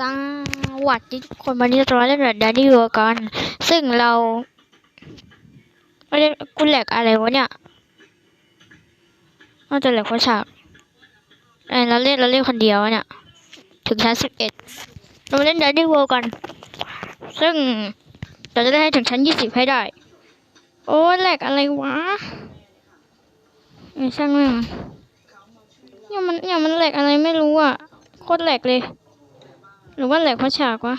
สวัสดีทุกคนวันนี้เราจะมาเล่นแบบดันดี้วัวกัน ซึ่งเราไม่ได้กูแหลกอะไรวะเนี่ยน่าจะแหลกเพราะฉากไอ้เราเล่นเราเล่นคนเดียวเนี่ย ถึงชั้นสิบเอ็ดเรามาเล่นดันดี้วัวกัน ซึ่งเราจะได้ให้ถึงชั้นยี่สิบให้ได้ โอ้แหลกอะไรวะไอ้ช่างแม่งเนี่ยมันเนี่ยมันแหลกอะไรไม่รู้อะโคตรแหลกเลย หรือว่าแหลกเพราะฉากวะ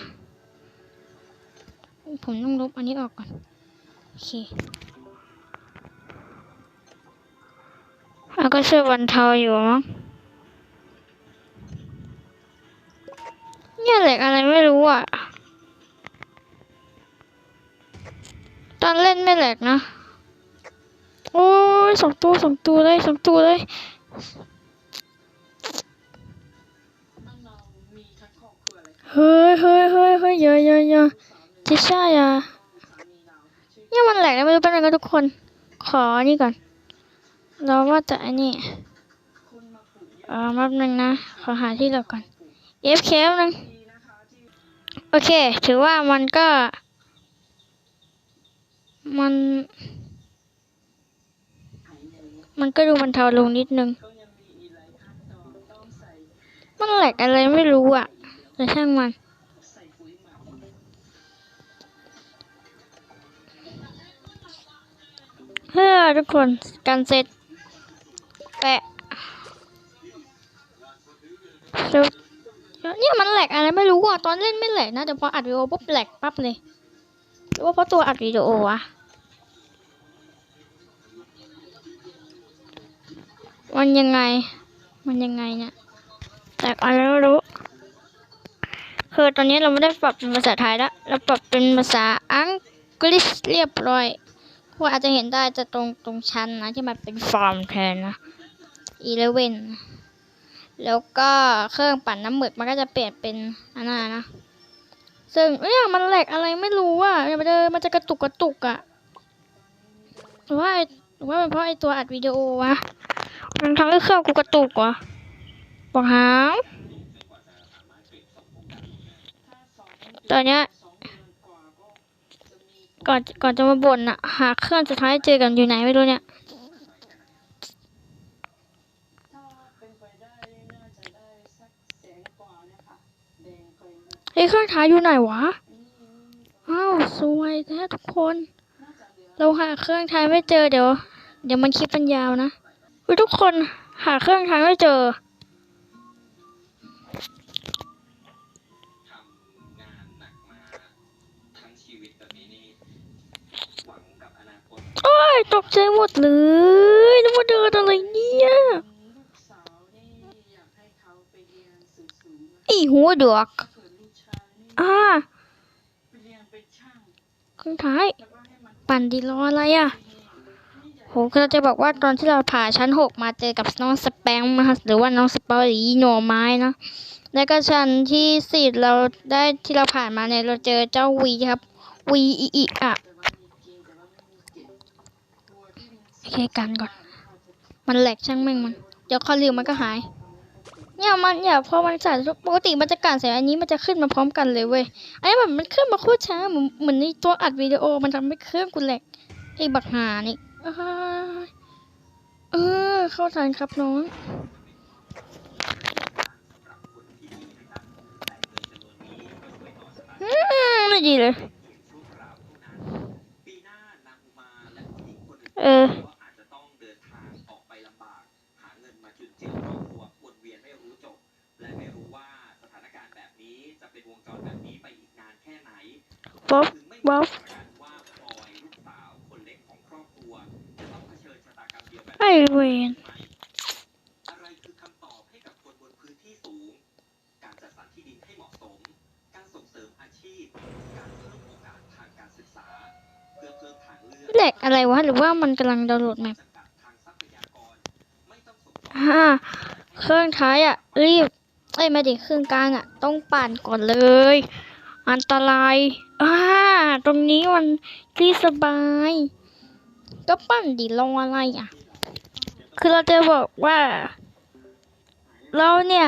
ผมต้องลบอันนี้ออกก่อน โอเคแล้วก็ช่วยบรรเทาอยู่มั้งเนี่ยแหลกอะไรไม่รู้อะ ตอนเล่นไม่แหลกนะ โอ้ยสองตัวสองตัวเลยสองตัวเลย เฮ้ยเฮ้ยเฮ้ยเฮ้ยอย่าอย่าอย่าจิช่าอย่าเนี่ยมันแหลกนะไม่รู้เป็นอะไงกันทุกคน ขอนี่ก่อน เราว่าจะอันนี้เอ่าแป๊บนึงนะ ขอหาที่หลบก่อน FK แป๊บนึงโอเค ถือว่ามันก็ มัน มันก็ดูบรรเทาลงนิดนึง มันแหลกอะไรไม่รู้อะ แต่ช่างมันเฮ้อทุกคนการเสร็จแปะเดี๋ยวเนี่ยมันแหลกอะไรไม่รู้อะตอนเล่นไม่แหลกนะแต่พออัดวิดีโอปุ๊บแหลกปั๊บเลยหรือว่าเพราะตัวอัดวิดีโอวะมันยังไง มันยังไงเนี่ย แตกอะไรไม่รู้ คือตอนนี้เราไม่ได้ปรับเป็นภาษาไทยแล้วเราปรับเป็นภาษาอังกฤษเรียบร้อยพวกอาจจะเห็นได้จะตรงตรงชั้นนะที่มันเป็นฟอร์มแทนนะ11แล้วก็เครื่องปั่นน้ำหมึกมันก็จะเปลี่ยนเป็นอันนั้นนะ ซึ่งเนี่ยมันแหลกอะไรไม่รู้อะมันจะมันจะกระตุกกระตุกอะหรือว่าหรือว่าเป็นเพราะไอตัวอัดวิดีโอวะมันทำให้เครื่องกูกระตุกวะบอกหาง ตอนเนี้ยก่อนก่อนจะมาบ่นอะหาเครื่องสุดท้ายเจอกันอยู่ไหนไม่รู้เนี่ยเฮ้ยเครื่องท้ายอยู่ไหนวะอ้าวสวยแท้ทุกคน เราหาเครื่องท้ายไม่เจอเดี๋ยว เดี๋ยวมันคลิปมันยาวนะทุกคนหาเครื่องท้ายไม่เจอ ยตกใจหมดเลยนึกว่าเดินอะไรเนี่ยอีหัวดวกส่วนลูกอ่าไปเรียนเป็นช่างท้าย ปั่นดีรออะไรอะโหเราจะบอกว่าตอนที่เราผ่าชั้นหกมาเจอกับน้องสแปงนะคะหรือว่าน้องสปอรีหน่อไม้นะ แล้วก็ชั้นที่สี่เราได้ที่เราผ่านมาเนี่ยเราเจอเจ้าวีครับวีอีอีอะโอ เคกันก่อน มันแหลกช่างแม่งมัน เดี๋ยวคอลิวมันก็หาย เนี่ยมันเนี่ยพอมันใส่ปกติมันจะการใส่อันนี้มันจะขึ้นมาพร้อมกันเลยเว้ย อันนี้แบบมันขึ้นมาโคตรช้าเหมือนเหมือนในตัวอัดวิดีโอมันทำให้เครื่องกูแหลกไอ้บักหานี่เออเข้าทันครับน้องอืมไม่ดีเลย ปีหน้านางอุมาและผู้หญิงคนอื่น เออก็อาจจะต้องเดินทางออกไปลำบากหาเงินมาจุนเจือครอบครัววนเวียนไม่รู้จบและไม่รู้ว่าสถานการณ์แบบนี้จะเป็นวงจรแบบนี้ไปอีกนานแค่ไหนบ๊อบถึงไม่บ๊อบมีประกันว่าพลอยลูกสาวคนเล็กของครอบครัวจ อะไรวะ หรือว่ามันกำลังดาวน์โหลดแมปจำกัดทางทรัพยากรไม่ต้องส่งต่ออ่าเครื่องท้ายอะ รีบเอ้ยไม่ดิเครื่องกลางอะ ต้องปั่นก่อนเลย อันตรายอ่าตรงนี้มันที่สบาย ก็ปั่นดิรออะไรอะ คือเราจะบอกว่า เราเนี่ย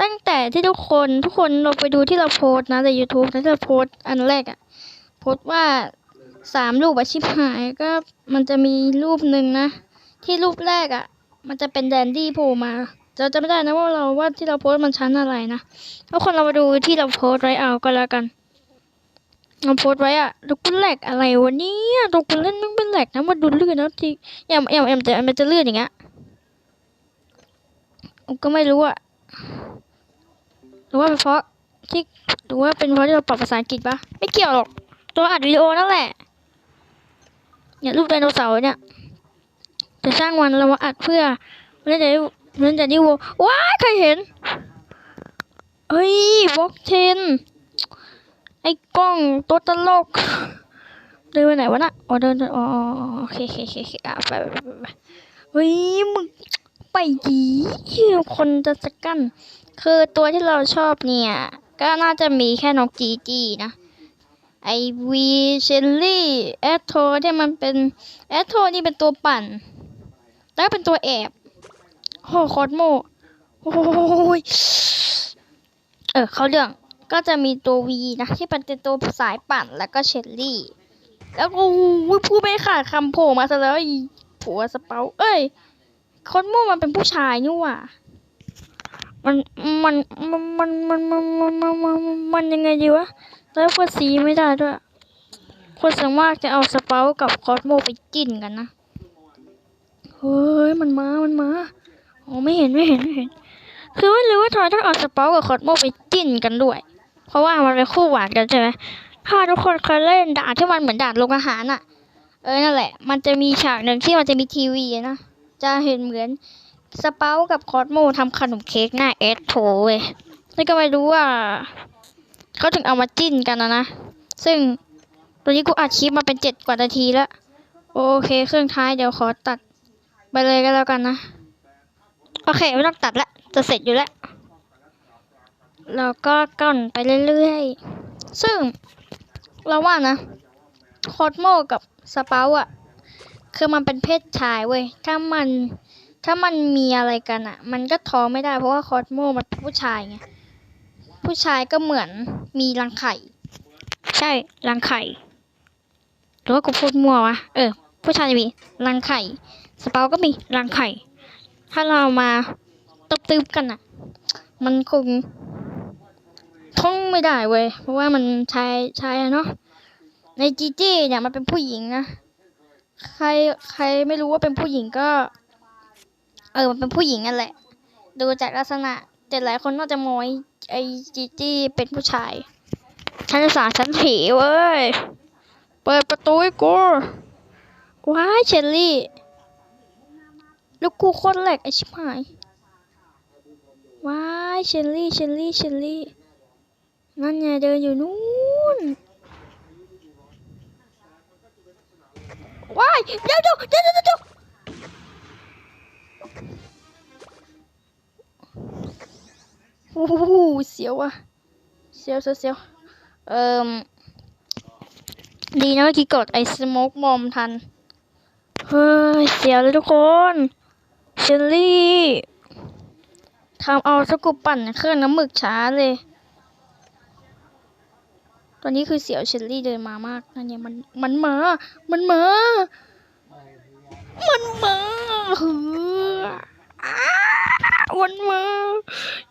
ตั้งแต่ที่ทุกคนทุกคนเราไปดูที่เราโพสต์นะใน YouTube นะที่เราโพสต์อันแรกอะ โพสต์ว่า สามรูปอาชิบหายก็มันจะมีรูปหนึ่งนะ ที่รูปแรกอะมันจะเป็นแดนดี้โผล่มาเราจะไม่ได้นะว่าเราว่าที่เราโพสมันชั้นอะไรนะทุกคนเรามาดูที่เราโพสไว้เอาก็แล้วกันเราโพสไว้อะดูกูแหลกอะไรวะเนี่ยตัวกูเล่นมันเป็นแหลกนะมาดูลื่นนะทีอย่างอย่างอย่างแต่มันจะลื่นอย่างเงี้ยผมก็ไม่รู้อะหรือว่าเป็นเพราะที่หรือว่าเป็นเพราะที่เราปรับภาษาอังกฤษปะไม่เกี่ยวหรอกตัวอัดวิดีโอนั่นแหละ เนี่ยรูปไดโนเสาร์เนี่ยจะสร้างวันเรามาอัดเพื่อเล่นจะได้เล่นจะได้วัวว้าใครเห็นเฮ้ยบล็อกเชนไอ้กล้องตัวตลกเดินไปไหนวะน่ะอ๋อเดินเดินอ๋อโอเคโอเคโอเคอะไปไปไปไปเฮ้ยมึงไปดีคนจะสกันคือตัวที่เราชอบเนี่ย ก็น่าจะมีแค่นกจีจีนะ ไอวีเชลลี่แอดโทที่มันเป็นแอดโทนี่เป็นตัวปั่น แล้วเป็นตัวแอบโอ้คอสโมโอ้ยเออเขาเรื่องก็จะมีตัววีนะที่เป็นตัวสายปั่นแล้วก็เชลลี่ แล้วก็อู้ยพูดไม่ขาดคำโผล่มาซะแล้วไอ้ผัวสเปาเอ้ยคอนโมมันเป็นผู้ชายนี่หว่ามันมันมันมันมันมันมันมันมันมันยังไงดีวะ แล้วพูดสีไม่ได้ด้วย คนส่วนมากจะเอาสเปากับคอสโมไปจิ้นกันนะ เฮ้ย มันมา มันมาโอ้ไม่เห็นไม่เห็นไม่เห็น คือว่าหรือว่าทอยต้องเอาสเปากับคอสโมไปจิ้นกันด้วย เพราะว่ามันเป็นคู่หวานกันใช่ไหมถ้าทุกคนเคยเล่นด่านที่มันเหมือนด่านโรงอาหารอะเออนั่นแหละ มันจะมีฉากหนึ่งที่มันจะมีทีวีนะ จะเห็นเหมือนสเปากับคอสโมทำขนมเค้กหน้าเอสโถเว้ยนี่ก็ไม่รู้ว่า เขาถึงเอามาจิ้นกันนะนะ ซึ่งตัวนี้กูอัดคลิปมาเป็นเจ็ดกว่านาทีแล้ว โอเค เครื่องท้ายเดี๋ยวขอตัด ไปเลยก็แล้วกันนะ โอเค ไม่ต้องตัดละ จะเสร็จอยู่แล้วแล้วก็ก่อนไปเรื่อยๆ ซึ่งเราว่านะโคดโมกับสเปาอะคือมันเป็นเพศชายเว้ย ถ้ามันถ้ามันมีอะไรกันอะมันก็ท้องไม่ได้เพราะว่าโคดโมมันเป็นผู้ชายไง ผู้ชายก็เหมือนมีรังไข่ ใช่รังไข่หรือว่ากูพูดมั่ววะเออ ผู้ชายจะมีรังไข่ สเปาก็มีรังไข่ ถ้าเรามาตึบกันอะมันคงท่องไม่ได้เว้ยเพราะว่ามันชายชายเนาะในจีจี้เนี่ยมันเป็นผู้หญิงนะใครใครไม่รู้ว่าเป็นผู้หญิงก็ เออมันเป็นผู้หญิงนั่นแหละ ดูจากลักษณะ แต่หลายคนน่าจะมองไอจีจี้เป็นผู้ชาย ชั้นสามชั้นผีเว้ย เปิดประตูให้กูว้ายเชลลี่ ลูกกูโคตรแหลกไอชิบหาย ว้ายเชลลี่เชลลี่เชลลี่ นั่นไงเดินอยู่นู่นว้ายเดี๋ยวเดี๋ยวเดี๋ยวเดี๋ยว โอ้โหเสียวอะเสียวเสียวเสียวเอ่มดีนะเมื่อกี้กดไอ้สโมกมอมทัน เฮ้ย เสียวเลยทุกคนเชลลี่ทำเอาสกุปปั่นเครื่องน้ำหมึกช้าเลย ตอนนี้คือเสียวเชลลี่เดินมามาก นั่นเนี่ยมันมันมา มันมา มันมาเฮ้ออ้ามันมา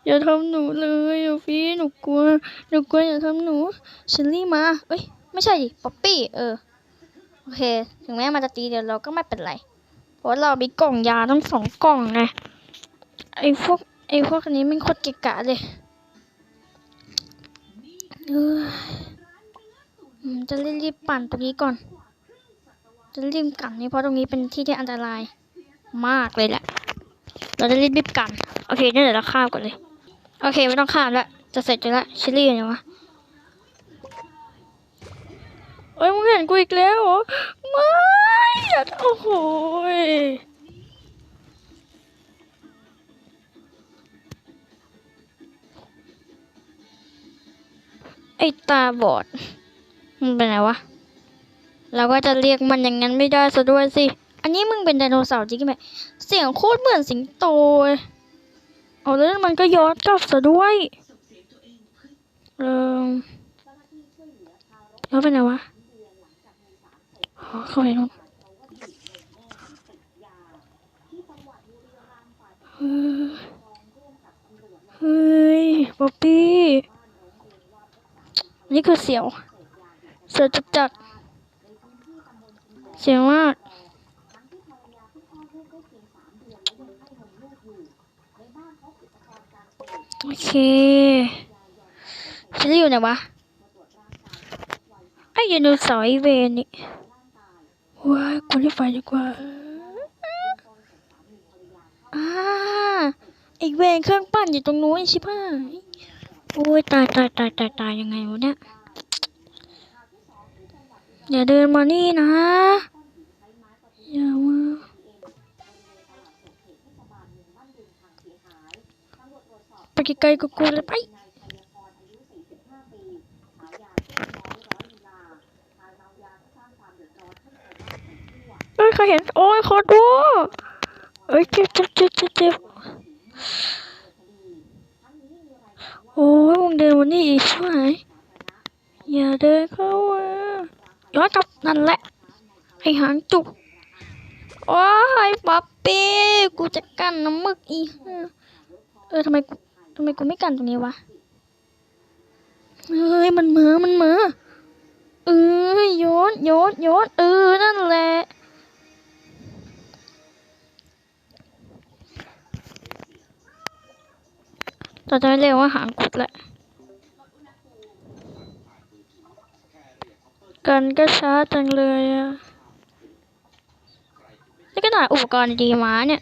อย่าทำหนูเลยอะพี่หนูกลัวหนูกลัวอย่าทำหนูเชลลี่มาเอ้ยไม่ใช่ดิป๊อปปี้เออโอเค ถึงแม้มันจะตีเดี๋ยวเราก็ไม่เป็นไร เพราะเรามีกล่องยาทั้งสองกล่องไงไอ้พวกไอ้พวกนี้มันโคตรเกะกะเลยเออจะรีบๆปั่นตรงนี้ก่อน จะรีบกันนี่เพราะตรงนี้เป็นที่ที่อันตรายมากเลยแหละ เราจะรีบๆกัน โอเคนี่เดี๋ยวเราข้ามก่อนเลย โอเค ไม่ต้องข้ามล้วจะเสร็จอยู่แล้วชิลลี่อยู่ไหนวะเอ้ยมึงเห็นกูอีกแล้วเหรอไม่อย่าโอ้โหไอตาบอดมันเป็นไงวะเราก็จะเรียกมันอย่างนั้นไม่ได้ซะด้วยสิ อันนี้มึงเป็นไดโนเสาร์จริงไหมเสียงโคตรเหมือนสิงโตเลย เอาแล้วมันก็ย้อนกลับซะด้วยเสียงตัวเองพึ่งเออย้อนไปไหนวะอ๋อเข้าไปนู่นเฮ้ยป๊อปปี้นี่คือเสียว เสียวจัดจัดเสียวมาก โอเคฉันจะอยู่ไหนวะไอ้ยูนูสาร์ไอเวนนี่ว้ายกูรีบไปดีกว่าอ่าไอเวนเครื่องปั้นอยู่ตรงนู้นไอ้ชิบหายโอ้ยตายตายตายตายตายยังไงวะเนี่ยอย่าเดินมานี่นะอย่ามา ไปไกลๆกับกูเลยไปเอ้ยใครเห็น โอ้ยขอดูเอ้ยเจ็บเจ็บเจ็บเจ็บโอ้ยมึงเดินมานี่อีกใช่ไหมอย่าเดินเข้ามาย้อนกลับนั่นแหละไอหางจุกโอ้ยป๊อปปี้กูจะกันน้ำมึกอีเออทำไมกู ทำไมกูไม่กันตรงนี้วะ เฮ้ย มันเหมือมันเหมือเออโยนโยนโยนเออ นั่นแหละ ต่อจะไม่เรียกว่าหางกุดแหละ กันก็ช้าจังเลยอะนี่ก็หน่อยอุปกรณ์ดีมาเนี่ย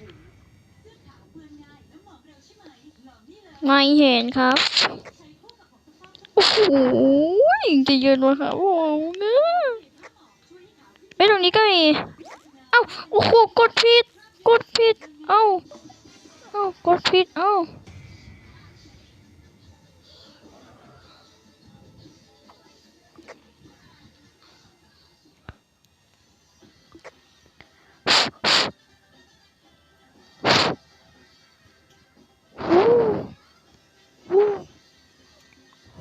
ไม่เห็นครับ โอ้โหจะยืนวะครับผมเนี่ยไอ้ยตรงนี้ก็มี เอ้า โอ้โห กดผิด กดผิด เอ้า เอ้า กดผิด เอ้า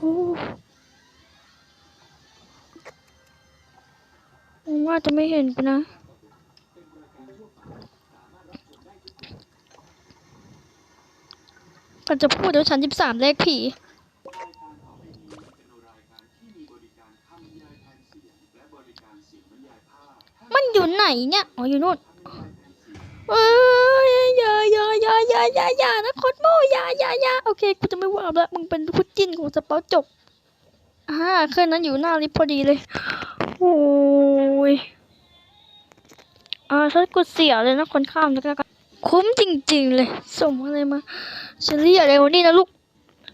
ผมว่าจะไม่เห็นนะก่อนจะพูดเดี๋ยวฉันยิบสามเลขผีมันอยู่ไหนเนี่ย อ๋อ อยู่นู่น เอ้ยอย่าอย่าอย่าอย่าอย่าอย่านะคตโมอย่าอย่าอย่าโอเคกูจะไม่ว่าละมึงเป็นคู่จิ้นของสเปาจบอ่าเครื่องนั้นอยู่หน้าลิฟต์พอดีเลยโอ้ยอ่าถ้ากูเสียเลยนะคนข้ามแล้วก็คุ้มจริง ๆ เลย ส่งอะไรมาเชอรี่อะไรวะนี่นะลูก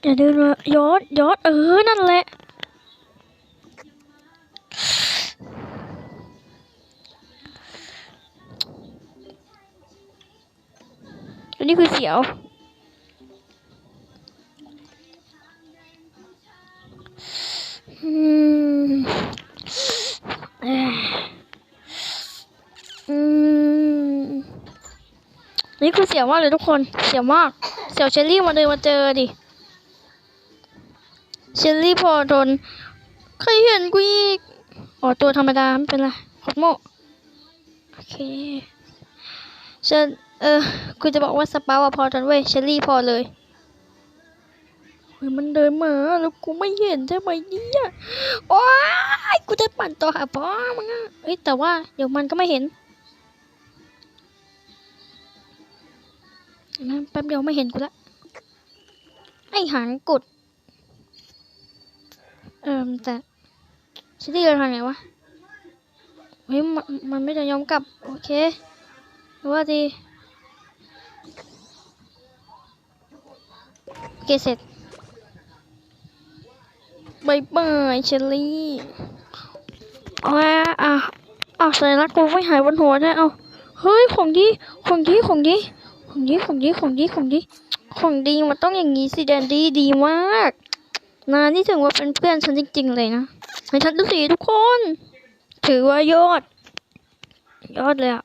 อย่าเดินมาย้อนย้อนเออนั่นแหละ นนี้คือเสียว อืมเอ้ยอืมนี่คือเสียวมากเลยทุกคน เสียวมาก เสียวเชลลี่มาเดินมาเจอดิ เชลลี่พอทนใครเห็นกูอีกอ๋อตัวธรรมดาไม่เป็นไรขอบโมโอเคฉัน เออคุณจะบอกว่าสปาว่าพอทนเว้ยเชลลี่พอเลยเฮ้ยมันเดินมาแล้วกูไม่เห็นใช่ไหมเนี่ยโอ้ยกูจะปั่นต่อหาพ่อมึงอะเอ้ยแต่ว่าเดี๋ยวมันก็ไม่เห็นนะแป๊บเดียวไม่เห็นกูละไอหางกดเออแต่เชลลี่จะทำไงวะเฮ้ยมันมันไม่จะยอมกลับ โอเคว่าดี โอ เคเสร็จบายบายเชลลี่เอาอะอะใส่รักกูไม่หายบนหัวได้เอาเฮ้ยของดีของดีของดีของดีของดีของดีของดีของดีมันต้องอย่างนี้สิแดนดี้ดีมากนานี่ถึงว่าเป็นเพื่อนฉันจริง ๆ เลยนะให้ฉันดูสิทุกคน ถือว่ายอด ยอดเลยอะ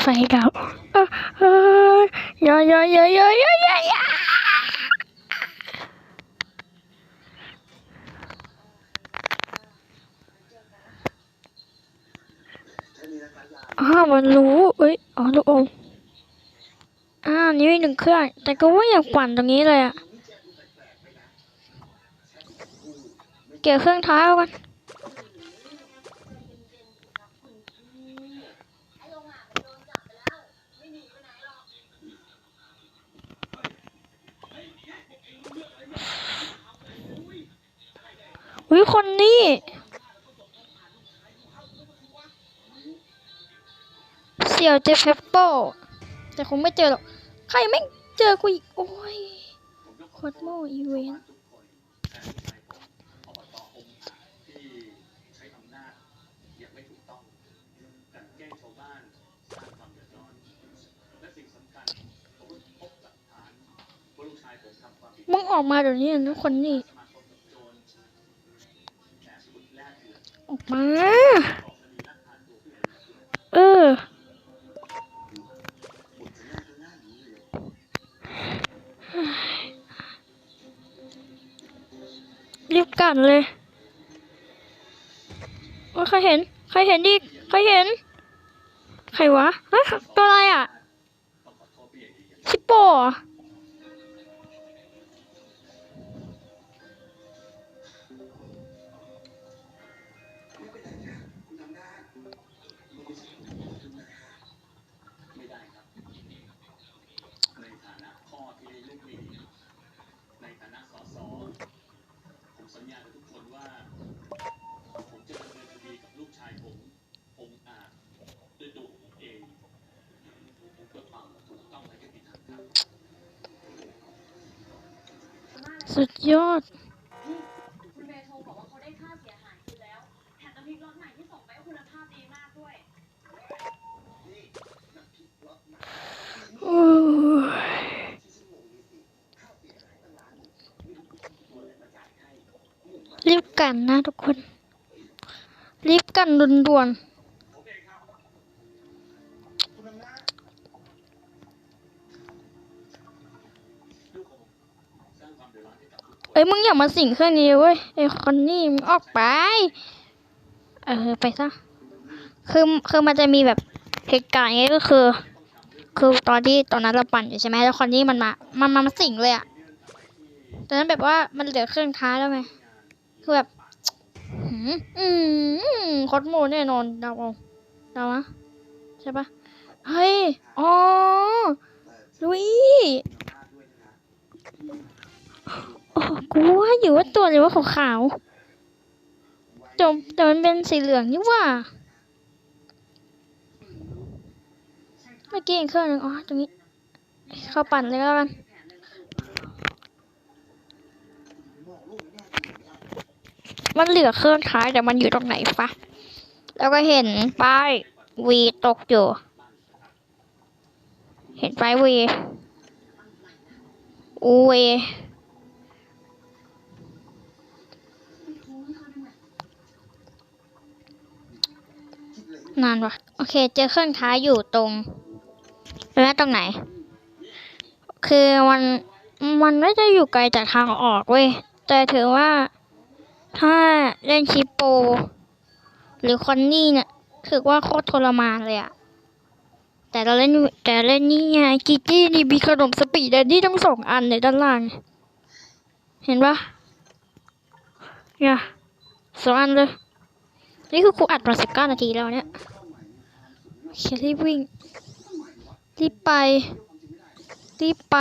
ไฟดับเออเฮ้ยอย่อยอย่อยอย่อย่อย่าแค่นี้นะครับยายอ้าวมันรู้ เอ้ย อ๋อลูกอมอ้าวนี่มีหนึ่งเครื่อง แต่ก็ว่าอยากปั่นตรงนี้เลยอะเกี่ยวเครื่องท้ายเอากัน อุ้ยคนนี้เสี่ยวเจฟเฟปโป้แต่คงไม่เจอหรอก ใครไม่เจอกูอีก โอ้ยโคตรโมอีเวนต์ทุกคนแต่ลูกชายผมอบตองค์อาจที่ใช้อำนาจอย่างไม่ถูกต้องกลันแกล้งชาวบ้านสร้างความเดือดร้อนและสิ่งสำคัญผมพบหลักฐานว่าลูกชายผมทำความผิดมึงออกมาเดี๋ยวนี้นะคนนี้ ออกมา เออ รีบกันเลยว่าใครเห็น ใครเห็นอีก ใครเห็น ใครวะฮะตัวอะไรอะต้องขอโทษผู้ใหญ่ดีอย่างชิปโป สุดยอด คุณเบโทรบอกว่าเขาได้ค่าเสียหายคืนแล้ว แถมน้ำพริกรสใหม่ที่ส่งไปก็คุณภาพดีมากด้วย โอ้ยรีบกันนะทุกคน รีบกันด่วนผ เอ้ยมึงอย่ามาสิงเครื่องนี้เว้ยไอ้คนนี้มึงออกไป เออไปซะคือคือมันจะมีแบบเหตุการณ์อย่างงี้ก็คือ คือตอนที่ตอนนั้นเราปั่นอยู่ใช่ไหมแล้วคนนี้มันมามันมามาสิงเลยอะตอนนั้นแบบว่ามันเหลือเครื่องท้ายแล้วไงคือแบบหืมอืมโคตรโมแน่นอนเดาเอาเดาอะใช่ปะเฮ้ยอ๋อลุย กูว่าอยู่ว่าตัวเลยว่าขาวๆแต่แต่มันเป็นสีเหลืองนี่ว่า เมื่อกี้อีกเครื่องหนึ่งอ๋อ ตรงนี้ เข้าปั่นเลยแล้วกันมันเหลือเครื่องท้ายแต่มันอยู่ตรงไหนฟะ แล้วก็เห็นป้ายวีตกอยู่ เห็นป้ายวีอูเว นานวะโอเค เจอเครื่องท้ายอยู่ตรงแล้วตรงไหน คือมันมันไม่ได้อยู่ไกลจากทางออกเว้ย แต่ถือว่าถ้าเล่นชิปโป หรือคอนนี่เนี่ยถือว่าโคตรทรมานเลยอะแต่เราเล่นแต่เล่นนี่ไงกิกกี้นี่มีขนมสปีดแดนดี้ทั้งสองอันในด้านล่าง เห็นปะเนี่ยสองอันเลย นี่คือครูอัดมาสิบเก้านาทีแล้วเนี่ยโอเครีบวิ่ง รีบไป รีบไป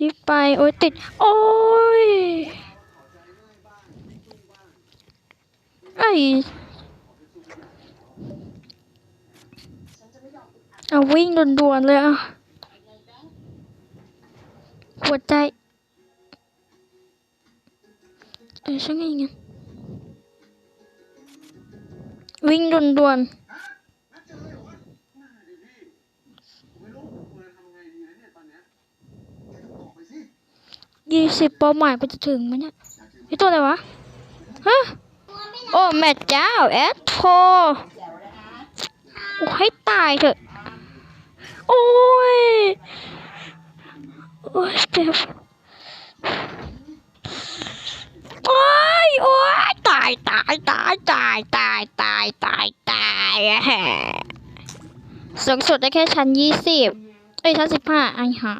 รีบไป โอ้ยติด โอ้ย ไอ้เอาวิ่งด่วนๆเลยอะหัวใจเออช่างไงงั้นวิ่งด่วนนัดเจอเลย วิ่งด่วนยี่สิบเป้าหมายก็จะถึงไหมเนี่ยนี่ตัวอะไรวะ ฮะ โอ้ แม่เจ้า แอดโทให้ตายเถอะ โอ้ย โอ้ยเจ็บ โอ้ยโอ้ยตายตายตายตายตายตายตายตายอะแฮะสูงสุดได้แค่ชั้นยี่สิบเอ้ยชั้นสิบห้าไอ้ห่า